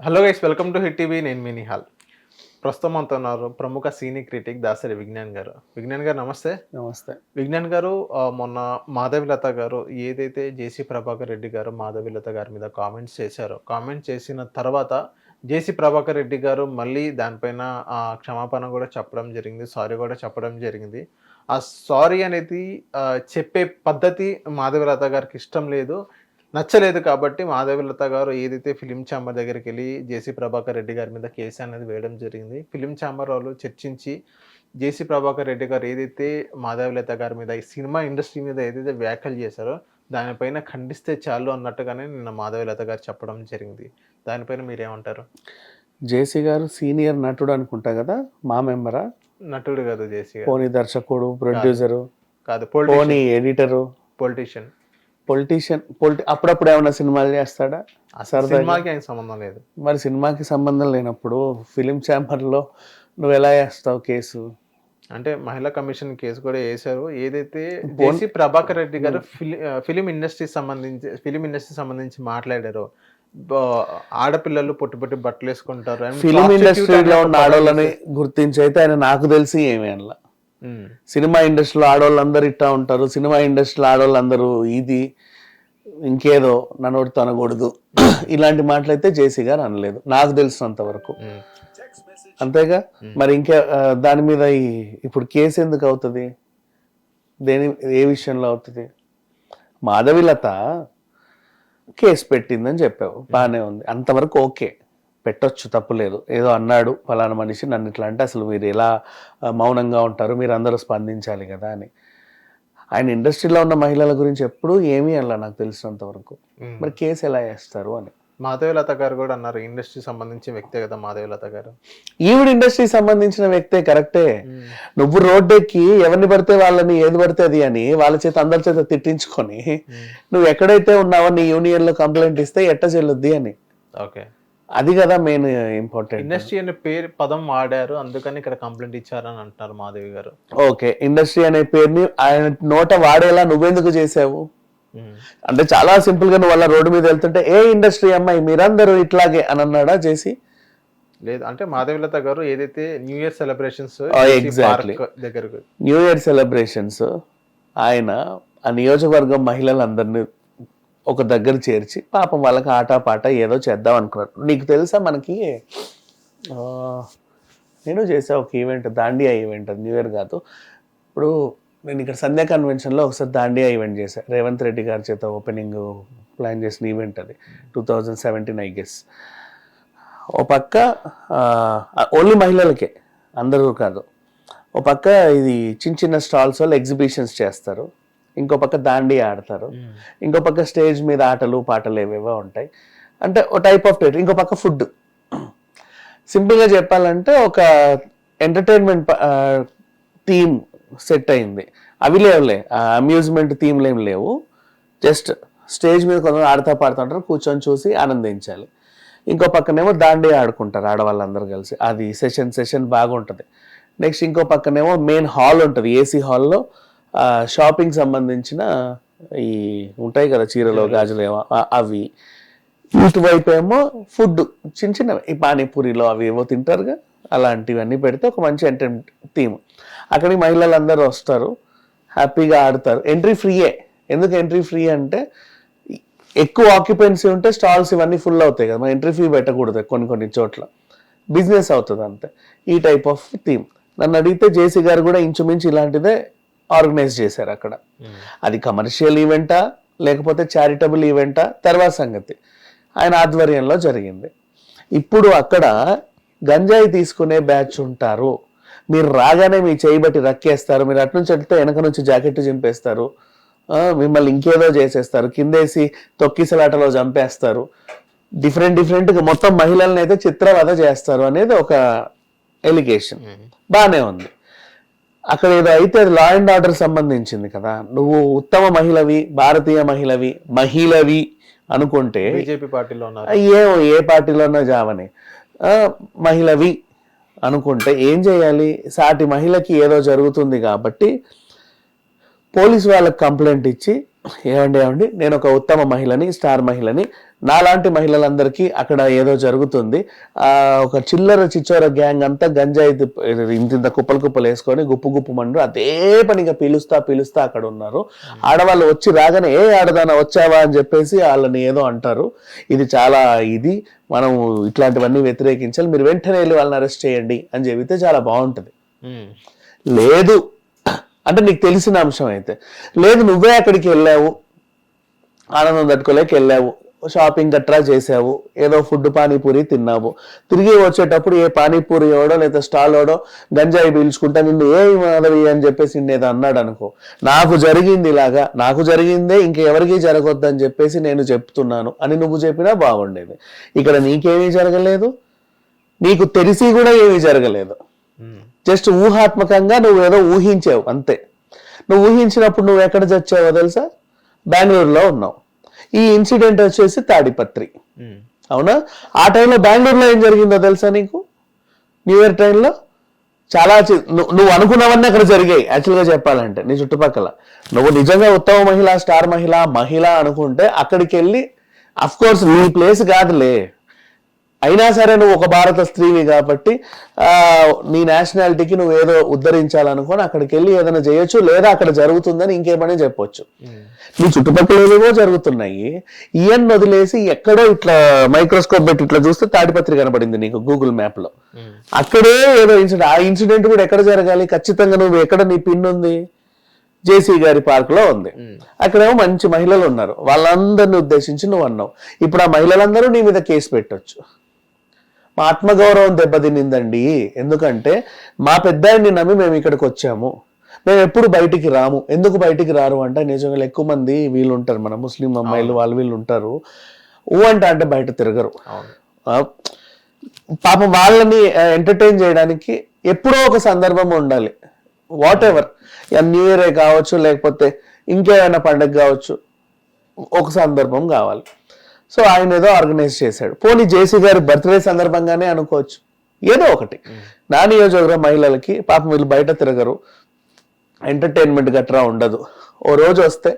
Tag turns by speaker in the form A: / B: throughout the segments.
A: Hello guys welcome to Hit TV. నేను మీ నిహాల్. ప్రస్తుతం మనతో ఉన్నారు ప్రముఖ సీని క్రిటిక్ దాసరి విజ్ఞాన్ గారు. విజ్ఞాన్ గారు నమస్తే.
B: నమస్తే.
A: విజ్ఞాన్ గారు ఆ, మొన్న మాధవిలత గారు ఏదైతే జేసీ ప్రభాకర్ రెడ్డి గారు మాధవిలత గారి మీద కామెంట్స్ చేశారో కామెంట్ చేసిన తర్వాత జేసీ ప్రభాకర్ రెడ్డి గారు మళ్ళీ దానిపైన ఆ, క్షమాపణ కూడా చెప్పడం జరిగింది సారీ కూడా చెప్పడం జరిగింది. ఆ సారీ అనేది ఆ, చెప్పే పద్ధతి మాధవిలత గారికి ఇష్టం లేదు. నచ్చలేదు కాబట్టి మాధవిలత గారు ఏదైతే ఫిలిం ఛాంబర్ దగ్గరికి వెళ్ళి జేసీ ప్రభాకర్ రెడ్డి గారి మీద కేసు అనేది వేయడం జరిగింది. ఫిలిం ఛాంబర్ వాళ్ళు చర్చించి జేసీ ప్రభాకర్ రెడ్డి గారు ఏదైతే మాధవలత గారి మీద ఈ సినిమా ఇండస్ట్రీ మీద ఏదైతే వ్యాఖ్యలు చేశారో దానిపైన ఖండిస్తే చాలు అన్నట్టుగానే నిన్న మాధవలత గారు చెప్పడం జరిగింది. దానిపైన మీరేమంటారు?
B: జేసీ గారు సీనియర్ నటుడు అనుకుంటా కదా మా మెంబరా?
A: నటుడు కాదు జేసీ గారు.
B: పోనీ దర్శకుడు ప్రొడ్యూసరు
A: కాదు
B: పోనీ ఎడిటరు.
A: పొలిటీషియన్.
B: పొలిటీషియన్ పొలిటి అప్పుడప్పుడు ఏమైనా సినిమాలు చేస్తాడా?
A: సినిమాకి ఆయన సంబంధం లేదు.
B: మరి సినిమాకి సంబంధం లేనప్పుడు ఫిలిం ఛాంబర్లో నువ్వు ఎలా వేస్తావు కేసు?
A: అంటే మహిళా కమిషన్ కేసు కూడా వేశారు. ఏదైతే జేసీ ప్రభాకర్ రెడ్డి గారు ఫిలి- ఇండస్ట్రీ సంబంధించి ఫిలిం ఇండస్ట్రీ సంబంధించి మాట్లాడారు. ఆడపిల్లలు పొట్టి పొట్టి బట్టలు వేసుకుంటారు
B: ఫిలిం ఇండస్ట్రీలో ఉన్న ఆడవాళ్ళని గుర్తించి అయితే ఆయన నాకు తెలిసి ఏమీ అనలా. సినిమా ఇండస్ట్రీలో ఆడవాళ్ళందరూ ఇట్టా ఉంటారు సినిమా ఇండస్ట్రీలో ఆడవాళ్ళందరూ ఇది ఇంకేదో నన్ను తనకూడదు. ఇలాంటి మాటలైతే జేసీ గారు అనలేదు నాకు తెలిసినంత వరకు. అంతేగా? మరి ఇంకా దాని మీద ఇప్పుడు కేసు ఎందుకు అవుతుంది? దేని ఏ విషయంలో అవుతుంది? మాధవిలత కేసు పెట్టిందని చెప్పావు బాగానే ఉంది. అంతవరకు ఓకే. పెట్టొచ్చు తప్పులేదు ఏదో అన్నాడు ఫలానా మనిషి నన్ను ఇట్లా అంటే అసలు మీరు ఎలా మౌనంగా ఉంటారు మీరు అందరూ స్పందించాలి కదా అని. ఆయన ఇండస్ట్రీలో ఉన్న మహిళల గురించి ఎప్పుడూ ఏమీ అలా నాకు తెలిసినంత వరకు. మరి కేసు ఎలా వేస్తారు అని.
A: మాధవలత గారు కూడా అన్నారు ఇండస్ట్రీ సంబంధించిన వ్యక్తే కదా మాధవలత గారు.
B: ఈవిడ ఇండస్ట్రీకి సంబంధించిన వ్యక్తే కరెక్టే. నువ్వు రోడ్డెక్కి ఎవరిని పడితే వాళ్ళని ఏది పడితే అది అని వాళ్ళ చేత అందరి చేత తిట్టించుకొని నువ్వు ఎక్కడైతే ఉన్నావో నీ యూనియన్లో కంప్లైంట్ ఇస్తే ఎట్ట చెల్లుద్ది అని.
A: ఓకే.
B: అది కదా మెయిన్ ఇంపార్టెంట్
A: ఇండస్ట్రీ అనే పేరు పదం వాడారు అందుకని ఇక్కడ కంప్లైంట్ ఇచ్చారని అంటున్నారు మాధవి గారు.
B: ఓకే ఇండస్ట్రీ అనే పేరుని ఆయన నోట వాడేలా నువ్వెందుకు చేసావు?
A: ఉమ్.
B: అంటే చాలా సింపుల్గా నువ్వు అలా రోడ్డు మీద వెళ్తుంటే ఏ ఇండస్ట్రీ అమ్మాయి మీరందరూ ఇట్లాగే అని అన్నాడా చేసి
A: లేదు అంటే మాధవిలత గారు ఏదైతే న్యూ ఇయర్ సెలబ్రేషన్స్
B: exactly.
A: దగ్గరకు.
B: న్యూ ఇయర్ సెలబ్రేషన్స్ ఆయన ఆ నియోజకవర్గం మహిళలందరినీ ఒక దగ్గర చేర్చి పాపం వాళ్ళకి ఆట పాట ఏదో చేద్దాం అనుకున్నారు. నీకు తెలుసా మనకి నేను చేసా ఒక event dandiya event new year కాదు. ఇప్పుడు నేను ఇక్కడ సంధ్యా కన్వెన్షన్లో ఒకసారి దాండియా ఈవెంట్ చేశాను రేవంత్ రెడ్డి గారి చేత ఓపెనింగ్ ప్లాన్ చేసిన ఈవెంట్ అది two thousand seventeen I guess ఓ పక్క ఓన్లీ మహిళలకే అందరూ కాదు. ఓ పక్క ఇది చిన్న చిన్న స్టాల్స్ వాళ్ళు ఎగ్జిబిషన్స్ చేస్తారు. ఇంకో పక్క దాండి ఆడతారు. ఇంకో పక్క స్టేజ్ మీద ఆటలు పాటలు ఏవేవో ఉంటాయి. అంటే ఓ టైప్ ఆఫ్ టైట్ ఇంకో పక్క ఫుడ్ సింపుల్గా చెప్పాలంటే ఒక ఎంటర్టైన్మెంట్ థీమ్ సెట్ అయింది. అవి లేవులే అమ్యూజ్మెంట్ థీమ్లు ఏం లేవు. జస్ట్ స్టేజ్ మీద కొంతమంది ఆడతా పాడుతుంటారు కూర్చొని చూసి ఆనందించాలి. ఇంకో పక్కనేమో దాండి ఆడుకుంటారు ఆడవాళ్ళందరూ కలిసి. అది సెషన్ సెషన్ బాగుంటుంది. నెక్స్ట్ ఇంకో పక్కనేమో మెయిన్ హాల్ ఉంటుంది. ఏసీ హాల్లో షాపింగ్ సంబంధించిన ఈ ఉంటాయి కదా చీరలు గాజులు అవి. ఇటువైపు ఏమో ఫుడ్ చిన్న చిన్నవి. ఈ పానీపూరిలో అవి ఏవో తింటారుగా అలాంటివన్నీ పెడితే ఒక మంచి ఎంటర్టైన్మెంట్ థీమ్ అక్కడికి మహిళలందరూ వస్తారు హ్యాపీగా ఆడతారు. ఎంట్రీ ఫ్రీయే ఎందుకు ఎంట్రీ ఫ్రీ అంటే ఎక్కువ ఆక్యుపెన్సీ ఉంటే స్టాల్స్ ఇవన్నీ ఫుల్ అవుతాయి కదా. మన ఎంట్రీ ఫీ పెట్టకూడదు కొన్ని కొన్ని చోట్ల. బిజినెస్ అవుతుంది అంతే. ఈ టైప్ ఆఫ్ థీమ్ నన్ను అడిగితే జేసీ గారు కూడా ఇంచుమించు ఇలాంటిదే ఆర్గనైజ్ చేశారు అక్కడ. అది కమర్షియల్ ఈవెంటా లేకపోతే చారిటబుల్ ఈవెంటా తర్వాత సంగతి. ఆయన ఆధ్వర్యంలో జరిగింది. ఇప్పుడు అక్కడ గంజాయి తీసుకునే బ్యాచ్ ఉంటారు. మీరు రాగానే మీ చేయి బట్టి రక్కేస్తారు. మీరు అటు నుంచి వెళ్తే వెనక నుంచి జాకెట్ చింపేస్తారు. మిమ్మల్ని ఇంకేదో చేసేస్తారు. కిందేసి తొక్కిసలాటలో చంపేస్తారు. డిఫరెంట్ డిఫరెంట్గా మొత్తం మహిళల్ని అయితే చిత్రవద చేస్తారు అనేది ఒక ఎలిగేషన్. బాగానే ఉంది. అక్కడ ఏదో అయితే అది లా అండ్ ఆర్డర్ సంబంధించింది కదా. నువ్వు ఉత్తమ మహిళవి భారతీయ మహిళవి మహిళవి అనుకుంటే
A: బీజేపీ పార్టీలో
B: ఏమో ఏ పార్టీలోనో జావని. మహిళవి అనుకుంటే ఏం చేయాలి? సాటి మహిళకి ఏదో జరుగుతుంది కాబట్టి పోలీస్ వాళ్ళకి కంప్లైంట్ ఇచ్చి ఏమండి ఏమండి నేను ఒక ఉత్తమ మహిళని స్టార్ మహిళని నాలాంటి మహిళలందరికీ అక్కడ ఏదో జరుగుతుంది. ఆ ఒక చిల్లర చిచ్చోర గ్యాంగ్ అంతా గంజాయి ఇంత ఇంత కుప్పలు కుప్పలు వేసుకొని గుప్పు గుప్పు మండు అదే పనిగా పిలుస్తా పిలుస్తా అక్కడ ఉన్నారు. ఆడవాళ్ళు వచ్చి రాగానే ఏ ఆడదానా వచ్చావా? అని చెప్పేసి వాళ్ళని ఏదో అంటారు. ఇది చాలా ఇది. మనం ఇట్లాంటివన్నీ వ్యతిరేకించాలి. మీరు వెంటనే వెళ్ళి వాళ్ళని అరెస్ట్ చేయండి అని చెబితే చాలా బాగుంటుంది. లేదు. అంటే నీకు తెలిసిన అంశం అయితే. లేదు నువ్వే అక్కడికి వెళ్ళావు. ఆనందం తట్టుకోలేక వెళ్ళావు. షాపింగ్ గట్రా చేసావు. ఏదో ఫుడ్ పానీపూరి తిన్నావు. తిరిగి వచ్చేటప్పుడు ఏ పానీపూరి ఎవడో లేదా స్టాల్ ఎవడో గంజాయి పీల్చుకుంటా నిన్ను ఏ మాధవి అని చెప్పేసి నిన్నేదో అన్నాడు అనుకో. నాకు జరిగింది ఇలాగా. నాకు జరిగిందే ఇంకెవరికి జరగొద్దు అని చెప్పేసి నేను చెప్తున్నాను అని నువ్వు చెప్పినా బాగుండేది. ఇక్కడ నీకేమీ జరగలేదు. నీకు తెలిసి కూడా ఏమీ జరగలేదు. జస్ట్ ఊహాత్మకంగా నువ్వు ఏదో ఊహించావు అంతే. నువ్వు ఊహించినప్పుడు నువ్వు ఎక్కడ చచ్చావో తెలుసా? బెంగళూరులో ఉన్నావు. ఈ ఇన్సిడెంట్ వచ్చేసి తాడిపత్రి. అవునా? ఆ టైంలో బెంగళూరులో ఏం జరిగిందో తెలుసా నీకు? న్యూ ఇయర్ టైంలో చాలా నువ్వు నువ్వు అనుకున్నవన్నీ అక్కడ జరిగాయి. యాక్చువల్గా చెప్పాలంటే నీ చుట్టుపక్కల. నువ్వు నిజంగా ఉత్తమ మహిళ స్టార్ మహిళ మహిళ అనుకుంటే అక్కడికి వెళ్ళి అఫ్ కోర్స్ నీ ప్లేస్ కాదులే. అయినా సరే నువ్వు ఒక భారత స్త్రీవి కాబట్టి ఆ నీ నేషనాలిటీకి నువ్వు ఏదో ఉద్ధరించాలనుకొని అక్కడికి వెళ్ళి ఏదైనా చేయొచ్చు లేదా అక్కడ జరుగుతుందని ఇంకేమని చెప్పొచ్చు.
A: ఉమ్.
B: నీ చుట్టుపక్కల ఏవేవో జరుగుతున్నాయి. ఈయన్ వదిలేసి ఎక్కడో ఇట్లా మైక్రోస్కోప్ పెట్టి ఇట్లా చూస్తే తాడిపత్రి కనబడింది నీకు గూగుల్ మ్యాప్లో.
A: ఉమ్.
B: అక్కడే ఏదో ఇన్సిడెంట్ ఆ ఇన్సిడెంట్ కూడా ఎక్కడ జరగాలి? ఖచ్చితంగా నువ్వు ఎక్కడ నీ పిన్ ఉంది? జేసీ గారి పార్క్లో ఉంది.
A: ఉమ్.
B: అక్కడేమో మంచి మహిళలు ఉన్నారు. వాళ్ళందరిని ఉద్దేశించి నువ్వు అన్నావు. ఇప్పుడు ఆ మహిళలందరూ నీ మీద కేసు పెట్టొచ్చు. మా ఆత్మగౌరవం దెబ్బతినిందండి ఎందుకంటే మా పెద్దాయన్ని నమ్మి మేము ఇక్కడికి వచ్చాము. మేము ఎప్పుడు బయటికి రాము. ఎందుకు బయటికి రారు అంటే నిజంగా ఎక్కువ మంది వీళ్ళు ఉంటారు మన ముస్లిం అమ్మాయిలు వాళ్ళు వీళ్ళు ఉంటారు ఊ అంటే అంటే బయట తిరగరు. పాపం వాళ్ళని ఎంటర్టైన్ చేయడానికి ఎప్పుడో ఒక సందర్భం ఉండాలి. వాట్ ఎవర్ న్యూ ఇయర్ కావచ్చు లేకపోతే ఇంకేమైనా పండగ కావచ్చు ఒక సందర్భం కావాలి. సో ఆయన ఏదో ఆర్గనైజ్ చేశాడు. పోనీ జేసీ గారి బర్త్డే సందర్భంగానే అనుకోవచ్చు. ఏదో ఒకటి. నా నియోజకవర్గం మహిళలకి పాపం వీళ్ళు బయట తిరగరు. ఎంటర్టైన్మెంట్ గట్రా ఉండదు. ఓ రోజు వస్తే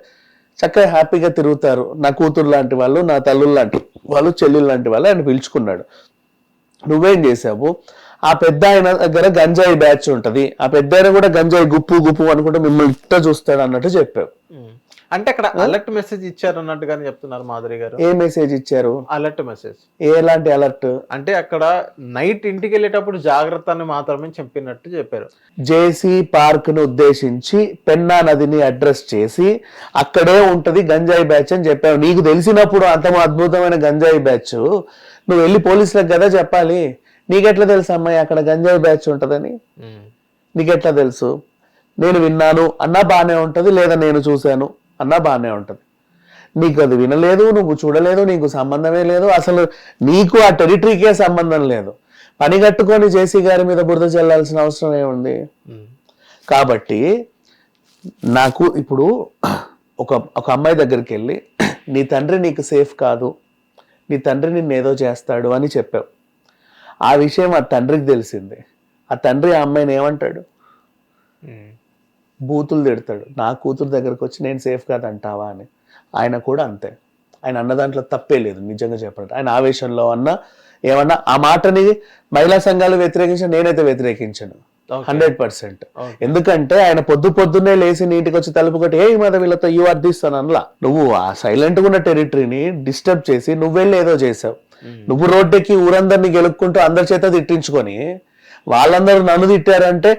B: చక్కగా హ్యాపీగా తిరుగుతారు. నా కూతురు లాంటి వాళ్ళు నా తల్లులు లాంటి వాళ్ళు చెల్లెలు లాంటి వాళ్ళు ఆయన పిలుచుకున్నాడు. నువ్వేం చేసావు ఆ పెద్ద ఆయన దగ్గర గంజాయి బ్యాచ్ ఉంటది. ఆ పెద్ద ఆయన కూడా గంజాయి గుప్పు గుప్పు అనుకుంటే మిమ్మల్ని ఇట్ట చూస్తాడు అన్నట్టు చెప్పావు.
A: అంటే అక్కడ అలర్ట్ మెసేజ్ ఇచ్చారు అన్నట్టుగానే చెప్తున్నారు మాధురి గారు.
B: ఏ మెసేజ్ ఇచ్చారు?
A: అలర్ట్ మెసేజ్
B: ఎలాంటి అలర్ట్
A: అంటే అక్కడ నైట్ ఇంటికి వెళ్ళేటప్పుడు జాగ్రత్త అని మాత్రమే చెప్పినట్టు చెప్పారు.
B: జేసీ పార్క్ను ఉద్దేశించి పెన్నా నదిని అడ్రస్ చేసి అక్కడే ఉంటది గంజాయి బ్యాచ్ అని చెప్పావు నీకు తెలిసినప్పుడు అంత అద్భుతమైన గంజాయి బ్యాచ్. నువ్వు వెళ్ళి పోలీసులకు కదా చెప్పాలి. నీకెట్లా తెలుసు అమ్మాయి అక్కడ గంజాయి బ్యాచ్ ఉంటదని. నీకెట్లా తెలుసు? నేను విన్నాను. అన్నా బాగానే ఉంటది లేదా నేను చూశాను? అన్నా బాగానే ఉంటది. నీకు అది వినలేదు నువ్వు చూడలేదు నీకు సంబంధమే లేదు అసలు నీకు ఆ టెరిటరీకే సంబంధం లేదు. పని కట్టుకొని జేసీ గారి మీద బురద చల్లాల్సిన అవసరం ఏముంది. కాబట్టి నాకు ఇప్పుడు ఒక ఒక అమ్మాయి దగ్గరికి వెళ్ళి నీ తండ్రి నీకు సేఫ్ కాదు నీ తండ్రి నిన్ను ఏదో చేస్తాడు అని చెప్పావు. ఆ విషయం ఆ తండ్రికి తెలిసింది. ఆ తండ్రి ఆ అమ్మాయిని ఏమంటాడు. బూతులు తిడతాడు. నా కూతురు దగ్గరకు వచ్చి నేను సేఫ్ కాదు అంటావా అని. ఆయన కూడా అంతే. ఆయన అన్న దాంట్లో తప్పే లేదు నిజంగా చెప్పండి ఆయన ఆవేశంలో అన్న ఏమన్నా ఆ మాటని మహిళా సంఘాలు వ్యతిరేకించిన నేనైతే వ్యతిరేకించను. Hundred percent. ఎందుకంటే ఆయన పొద్దు పొద్దున్నే లేచి నీటికి వచ్చి తలుపు కొట్టి ఏ మాద వీళ్ళతో యూ ఆర్ దిస్ అని అనలా. నువ్వు ఆ సైలెంట్గా ఉన్న టెరిటరీని డిస్టర్బ్ చేసి నువ్వెళ్ళి ఏదో చేసావు. నువ్వు రోడ్డెక్కి ఊరందరినీ గెలుక్కుంటూ అందరి చేత తిట్టించుకొని వాళ్ళందరూ నన్ను తిట్టారంటే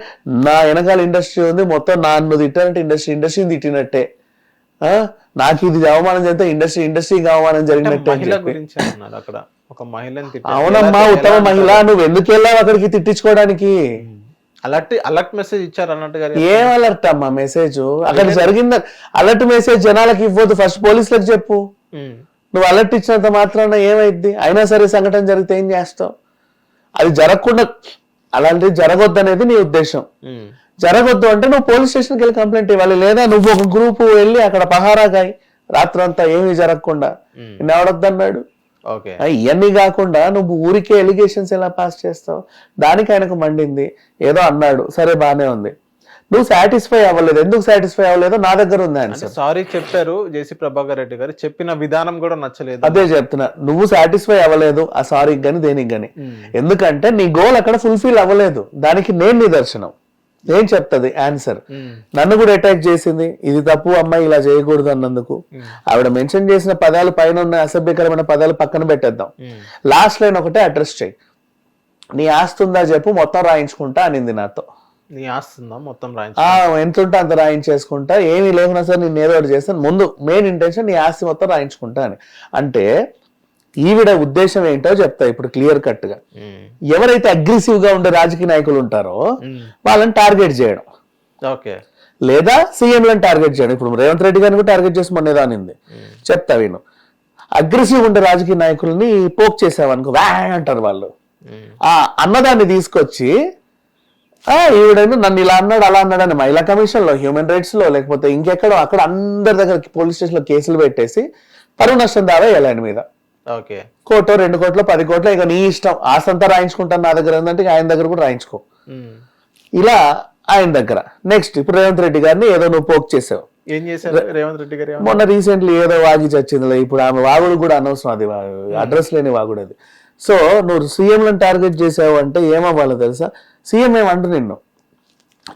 B: నా వెనకాల ఇండస్ట్రీ ఉంది మొత్తం నన్ను తిట్టారంటే ఇండస్ట్రీ ఇండస్ట్రీని తిట్టినట్టే. నాకు ఇది అవమానం చేస్తే ఇండస్ట్రీ ఇండస్ట్రీకి అవమానం జరిగినట్టే
A: ఒక.
B: అవునమ్మా ఉత్తమ మహిళ నువ్వు ఎందుకు వెళ్ళావు అక్కడికి తిట్టించుకోవడానికి?
A: అలర్ట్ అలర్ట్ మెసేజ్ ఇచ్చారు అన్నట్టుగా
B: ఏం అలర్ట్ అమ్మా మెసేజ్? అక్కడ జరిగింద అలర్ట్ మెసేజ్ జనాలకి ఇవ్వద్దు ఫస్ట్ పోలీసులకు చెప్పు. నువ్వు అలర్ట్ ఇచ్చినంత మాత్రాన ఏమైద్ది? అయినా సరే సంఘటన జరిగితే ఏం చేస్తావు? అది జరగకుండా అలాంటిది జరగొద్దు అనేది నీ ఉద్దేశం. జరగొద్దు అంటే నువ్వు పోలీస్ స్టేషన్కి వెళ్ళి కంప్లైంట్ ఇవ్వాలి. లేదా నువ్వు ఒక గ్రూప్ వెళ్ళి అక్కడ పహారాగాయి రాత్రంతా ఏమీ జరగకుండా.
A: ఉమ్.
B: నిన్న ఎవడొద్దన్నాడు
A: ఓకే.
B: ఆ, ఇవన్నీ కాకుండా నువ్వు ఊరికే ఎలిగేషన్స్ ఎలా పాస్ చేస్తావు? దానికి ఆయనకు మండింది. ఏదో అన్నాడు. సరే బానే ఉంది. నువ్వు సాటిస్ఫై అవ్వలేదు. ఎందుకు సాటిస్ఫై అవ్వలేదో? నా దగ్గర ఉంది ఆన్సర్
A: సారీ చెప్పారు జేసీ ప్రభాకర్ రెడ్డి గారు. చెప్పిన విధానం కూడా నచ్చలేదు.
B: అదే చెప్తున్నా. నువ్వు సాటిస్ఫై అవ్వలేదు. ఆ సారీ కానీ దేనికి
A: ఉమ్.
B: ఎందుకంటే నీ గోల్ అక్కడ ఫుల్ఫిల్ అవ్వలేదు. దానికి నేను నిదర్శనం. నేను చెప్తుంది ఆన్సర్. నన్ను కూడా అటాక్ చేసింది. ఇది తప్పు అమ్మాయి ఇలా చేయకూడదు అన్నందుకు. ఆవిడ మెన్షన్ చేసిన పదాలు పైన ఉన్న అసభ్యకరమైన పదాలు పక్కన పెట్టేద్దాం. లాస్ట్ లైన్ ఒకటే అడ్రస్ చేయి. నీ ఆస్తి ఉందా చెప్పు మొత్తం రాయించుకుంటా అనింది నాతో.
A: నీ ఆస్తుందా మొత్తం రాయించు
B: ఆ ఎంత ఉంటే అంత రాయించేసుకుంటా. ఏమీ లేకున్నా సరే నేను ఏదో ఒకటి చేస్తాను. ముందు మెయిన్ ఇంటెన్షన్ నీ ఆస్తి మొత్తం రాయించుకుంటా అని. అంటే ఈవిడ ఉద్దేశం ఏంటో చెప్తా ఇప్పుడు క్లియర్
A: కట్గా.
B: ఎవరైతే అగ్రెసివ్గా ఉండే రాజకీయ నాయకులు ఉంటారో. వాళ్ళని టార్గెట్ చేయడం.
A: ఓకే.
B: లేదా సీఎంలను టార్గెట్ చేయడం. ఇప్పుడు రేవంత్ రెడ్డి గారిని కూడా టార్గెట్ చేసి మొన్న అనింది చెప్తా విను. అగ్రెసివ్ ఉండే రాజకీయ నాయకుల్ని పోక్ చేసావనుకో వ్యా అంటారు వాళ్ళు. ఆ అన్నదాన్ని తీసుకొచ్చి ఈవిడను నన్ను ఇలా అన్నాడు అలా అన్నాడు అని మహిళా కమిషన్లో హ్యూమన్ రైట్స్లో లేకపోతే ఇంకెక్కడో అక్కడ అందరి దగ్గర పోలీస్ స్టేషన్లో కేసులు పెట్టేసి పరువు నష్టం దావా ఆయన మీద.
A: ఓకే.
B: కోటో రెండు కోట్లు పది కోట్లు ఇక నీ ఇష్టం. ఆసంతా రాయించుకుంటాను నా దగ్గర ఇక ఆయన దగ్గర కూడా రాయించుకో. ఇలా ఆయన దగ్గర. నెక్స్ట్ ఇప్పుడు రేవంత్ రెడ్డి గారిని ఏదో నువ్వు పోక్ చేసావు.
A: ఏం చేశారు రేవంత్ రెడ్డి గారు?
B: మొన్న రీసెంట్లీ ఏదో వాగి చచ్చిందిలే ఇప్పుడు ఆమె వాగుడు కూడా అనవసరం అది అడ్రస్ లేని వాగుడు అది. సో నువ్వు సీఎంలను టార్గెట్ చేసావు అంటే ఏమవ్వాలో తెలుసా? సీఎం ఏమంటు నిన్ను?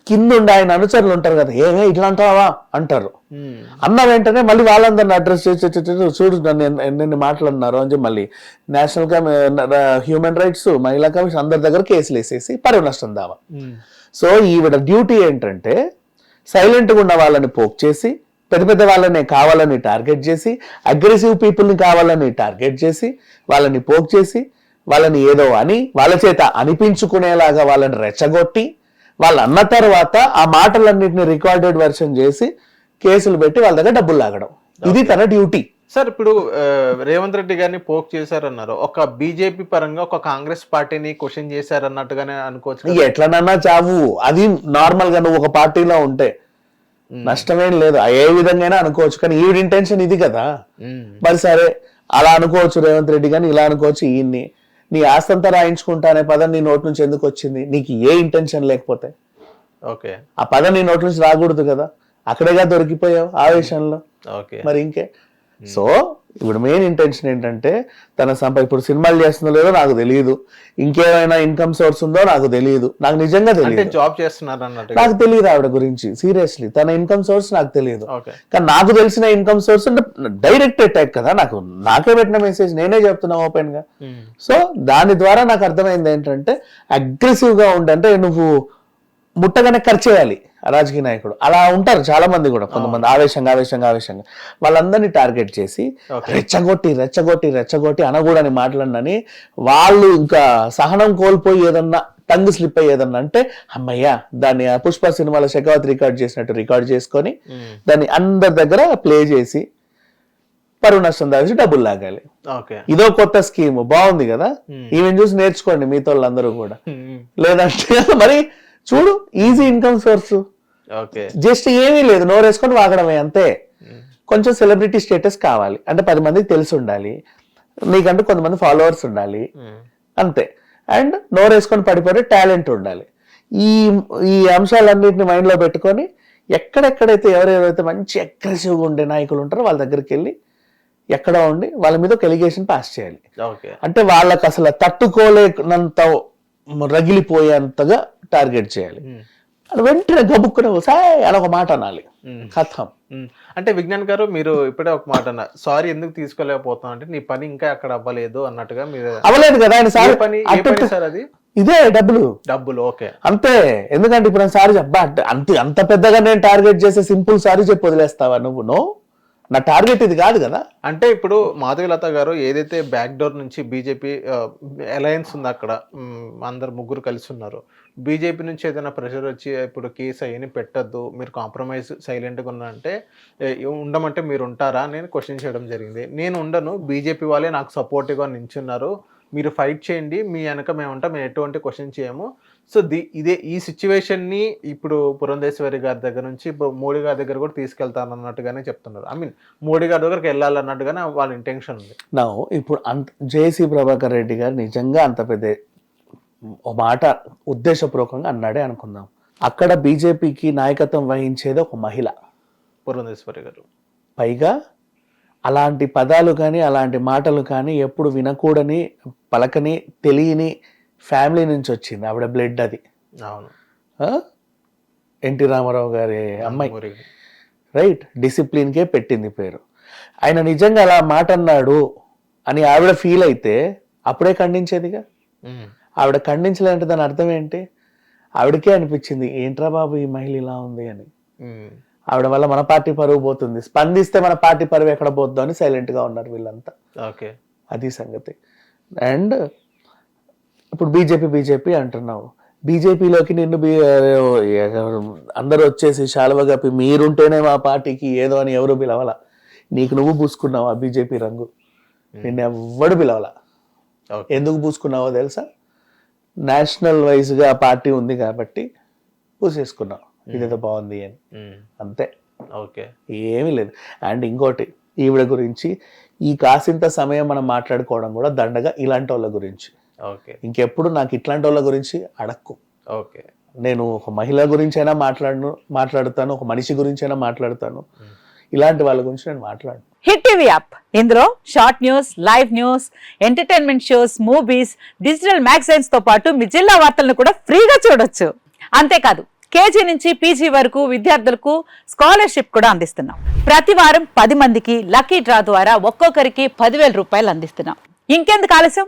B: కింద ఉండి ఆయన అనుచరులు ఉంటారు కదా ఏమే ఇట్లా అంటావా? అంటారు. అన్న వెంటనే మళ్ళీ వాళ్ళందరిని అడ్రస్ చేసి "చు, చు, చు, చూడు నన్ను ఎన్ని మాట్లాడినారు అని చెప్పి మళ్ళీ నేషనల్ హ్యూమన్ రైట్స్ మహిళా కమిషన్ అందరి దగ్గర కేసులు వేసేసి పరువు నష్టం దావా. సో ఈవిడ డ్యూటీ ఏంటంటే సైలెంట్గా ఉన్న వాళ్ళని పోక్ చేసి పెద్ద పెద్ద వాళ్ళని కావాలని టార్గెట్ చేసి అగ్రెసివ్ పీపుల్ని కావాలని టార్గెట్ చేసి వాళ్ళని పోక్ చేసి వాళ్ళని ఏదో అని వాళ్ళ చేత అనిపించుకునేలాగా వాళ్ళని రెచ్చగొట్టి వాళ్ళు అన్న తర్వాత ఆ మాటలన్నింటినీ రికార్డెడ్ వెర్షన్ చేసి కేసులు పెట్టి వాళ్ళ దగ్గర డబ్బులు లాగడం. ఇది తన డ్యూటీ.
A: సార్ ఇప్పుడు రేవంత్ రెడ్డి గారిని పోక్ చేశారన్నారు. ఒక బీజేపీ పరంగా ఒక కాంగ్రెస్ పార్టీని క్వశ్చన్ చేశారన్నట్టుగానే అనుకోవచ్చు?
B: ఎట్లనన్నా చావు. అది నార్మల్గా నువ్వు ఒక పార్టీలో ఉంటే నష్టమేం లేదు. ఏ విధంగా అనుకోవచ్చు కానీ ఈవిడ ఇంటెన్షన్ ఇది కదా. మరి సరే అలా అనుకోవచ్చు రేవంత్ రెడ్డి కానీ ఇలా అనుకోవచ్చు ఈయన్ని. నీ ఆస్తంతా రాయించుకుంటా అనే పదం నీ నోటి నుంచి ఎందుకు వచ్చింది? నీకు ఏ ఇంటెన్షన్ లేకపోతే.
A: ఓకే.
B: ఆ పదం నీ నోటి నుంచి రాకూడదు కదా. అక్కడేగా దొరికిపోయావు ఆవేశంలో.
A: ఓకే.
B: మరి ఇంకే. సో ఇప్పుడు మెయిన్ ఇంటెన్షన్ ఏంటంటే తన సంప ఇప్పుడు సినిమాలు చేస్తుందో లేదో నాకు తెలియదు ఇంకేమైనా ఇన్కమ్ సోర్స్ ఉందో నాకు తెలియదు నాకు నిజంగా తెలియదు
A: జాబ్ చేస్తున్నారు
B: నాకు తెలియదు ఆవిడ గురించి సీరియస్లీ తన ఇన్కమ్ సోర్స్ నాకు తెలియదు కానీ నాకు తెలిసిన ఇన్కమ్ సోర్స్ అంటే డైరెక్ట్ అటాక్ కదా. నాకు నాకే పెట్టిన మెసేజ్ నేనే చెప్తున్నా ఓపెన్గా
A: ఉమ్.
B: సో దాని ద్వారా నాకు అర్థమైంది ఏంటంటే అగ్రెసివ్గా ఉండి అంటే నువ్వు ముట్టగానే ఖర్చు చేయాలి రాజకీయ నాయకుడు అలా ఉంటారు చాలా మంది కూడా కొంతమంది ఆవేశంగా ఆవేశంగా ఆవేశంగా వాళ్ళందరినీ టార్గెట్ చేసి. రెచ్చగొట్టి రెచ్చగొట్టి రెచ్చగొట్టి అనకూడని మాటలన్నని వాళ్ళు ఇంకా సహనం కోల్పోయి ఏదన్నా టంగ్ స్లిప్ అయ్యి ఏదన్నా అంటే అమ్మయ్యా దాన్ని ఆ పుష్ప సినిమాలో శకావత్ రికార్డ్ చేసినట్టు రికార్డ్ చేసుకొని. దాన్ని అందరి దగ్గర ప్లే చేసి పరువు నష్టం దాచి డబ్బులు లాగాలి
A: ఓకే
B: ఇదో కొత్త స్కీమ్ బాగుంది కదా. ఈమెను చూసి నేర్చుకోండి మీతో వాళ్ళందరూ కూడా. లేదంటే మరి చూడు ఈజీ ఇన్కమ్ సోర్స్ జస్ట్ ఏమీ లేదు నోరేసుకొని వాగడమే అంతే. కొంచెం సెలబ్రిటీ స్టేటస్ కావాలి. అంటే పది మందికి తెలిసి ఉండాలి. నీకంటూ కొంతమంది ఫాలోవర్స్ ఉండాలి.
A: ఉమ్.
B: అంతే. అండ్ నోరేసుకొని పడిపోయే టాలెంట్ ఉండాలి. ఈ ఈ అంశాలన్నింటిని మైండ్లో పెట్టుకొని ఎక్కడెక్కడైతే ఎవరెవరైతే మంచి అగ్రెసివ్గా ఉండే నాయకులు ఉంటారో వాళ్ళ దగ్గరికి వెళ్ళి ఎక్కడ ఉండి వాళ్ళ మీద ఒక ఎలిగేషన్ పాస్ చేయాలి.
A: ఓకే.
B: అంటే వాళ్ళకి అసలు తట్టుకోలేనంత రగిలిపోయేంతగా టార్గెట్ చేయాలి. వెంటనే గబుక్కునే సాయ్ అని ఒక మాట అనాలి. కథం.
A: అంటే విజ్ఞాన్ గారు మీరు ఇప్పుడే ఒక మాట అన్నారు. సారీ ఎందుకు తీసుకోలేకపోతున్నాం అంటే నీ పని ఇంకా అక్కడ అవ్వలేదు అన్నట్టుగా మీరు
B: అవలేదు కదా ఆయన సార్?
A: పని సార్ అది?
B: ఇదే డబ్బులు.
A: డబ్బులు ఓకే.
B: అంతే. ఎందుకంటే ఇప్పుడు సారీ చెప్పా అంత అంత పెద్దగా నేను టార్గెట్ చేసే సింపుల్ సారీ చెప్పి వదిలేస్తావా నువ్వు? నా టార్గెట్ ఇది కాదు కదా.
A: అంటే ఇప్పుడు మాధవీలత గారు ఏదైతే బ్యాక్ డోర్ నుంచి బీజేపీ అలయన్స్ ఉంది అక్కడ అందరు ముగ్గురు కలిసి ఉన్నారు. బీజేపీ నుంచి ఏదైనా ప్రెషర్ వచ్చి ఇప్పుడు కేసు అయ్యని పెట్టద్దు మీరు కాంప్రమైజ్ సైలెంట్గా ఉన్నారంటే ఉండమంటే మీరు ఉంటారా నేను క్వశ్చన్ చేయడం జరిగింది. నేను ఉండను బీజేపీ వాళ్ళే నాకు సపోర్టివ్గా నించున్నారు. మీరు ఫైట్ చేయండి మీ వెనక మేము ఉంటాం మేము ఎటువంటి క్వశ్చన్ చేయము. సో ది ఇదే ఈ సిచ్యువేషన్ని ఇప్పుడు పురంధేశ్వరి గారి దగ్గర నుంచి ఇప్పుడు మోడీ గారి దగ్గర కూడా తీసుకెళ్తాను అన్నట్టుగానే చెప్తున్నారు. ఐ మీన్ మోడీ గారి దగ్గరికి వెళ్ళాలన్నట్టుగానే వాళ్ళ ఇంటెన్షన్ ఉంది.
B: నా ఇప్పుడు అంత జేసీ ప్రభాకర్ రెడ్డి గారు నిజంగా అంత పెద్ద ఓ మాట ఉద్దేశపూర్వకంగా అన్నాడే అనుకుందాం. అక్కడ బీజేపీకి నాయకత్వం వహించేది ఒక మహిళ.
A: పురంధేశ్వరి గారు.
B: పైగా అలాంటి పదాలు కానీ అలాంటి మాటలు కానీ ఎప్పుడు వినకూడని పలకని తెలియని ఫ్యామిలీ నుంచి వచ్చింది ఆవిడ బ్లడ్ అది.
A: అవును?
B: ఎన్టీ రామారావు గారి అమ్మాయి. రైట్ డిసిప్లిన్కే పెట్టింది పేరు. ఆయన నిజంగా అలా మాట అన్నాడు అని ఆవిడ ఫీల్ అయితే అప్పుడే ఖండించేదిగా. ఆవిడ ఖండించలేదంటే దాని అర్థం ఏంటి? ఆవిడకే అనిపించింది ఏంట్రా బాబు ఈ మహిళ ఇలా ఉంది అని. ఆవిడ వల్ల మన పార్టీ పరువు పోతుంది. స్పందిస్తే మన పార్టీ పరువు ఎక్కడ పోద్దో అని సైలెంట్గా ఉన్నారు వీళ్ళంతా.
A: ఓకే.
B: అది సంగతి. అండ్ ఇప్పుడు బీజేపీ బీజేపీ అంటున్నావు. బీజేపీలోకి నిన్ను బీ అందరూ వచ్చేసి శాలువ కప్పి మీరుంటేనే మా పార్టీకి ఏదో అని ఎవరు పిలవాల. నీకు నువ్వు పూసుకున్నావు ఆ బీజేపీ రంగు? నిన్ను ఎవ్వడు పిలవాల.
A: ఓకే.
B: ఎందుకు పూసుకున్నావో తెలుసా? నేషనల్ వైజ్గా పార్టీ ఉంది కాబట్టి పూసేసుకున్నావు. ఇదేదో బాగుంది అని. అంతే.
A: ఓకే.
B: ఏమీ లేదు. అండ్ ఇంకోటి ఈవిడ గురించి ఈ కాసింత సమయం మనం మాట్లాడుకోవడం కూడా దండగా ఇలాంటి వాళ్ళ గురించి. ఇంకెప్పుడు నాకు ఇట్లాంటి వాళ్ళ గురించి అడక్కు.
A: ఓకే.
B: నేను ఒక మహిళ గురించి అయినా మాట్లాడను మాట్లాడతాను ఒక మనిషి గురించి అయినా మాట్లాడతాను ఇలాంటి వాళ్ళ గురించి నేను మాట్లాడను.
C: Hit TV app. ఇందులో short news live news entertainment shows movies digital మ్యాగజైన్స్తో పాటు మీ జిల్లా వార్తలను కూడా ఫ్రీగా చూడొచ్చు. అంతేకాదు కేజీ నుంచి పీజీ వరకు విద్యార్థులకు స్కాలర్షిప్ కూడా అందిస్తున్నాం. ప్రతి వారం పది మందికి లక్కీ డ్రా ద్వారా ఒక్కొక్కరికి పదివేల రూపాయలు అందిస్తున్నాం. ఇంకెందుకు ఆలస్యం?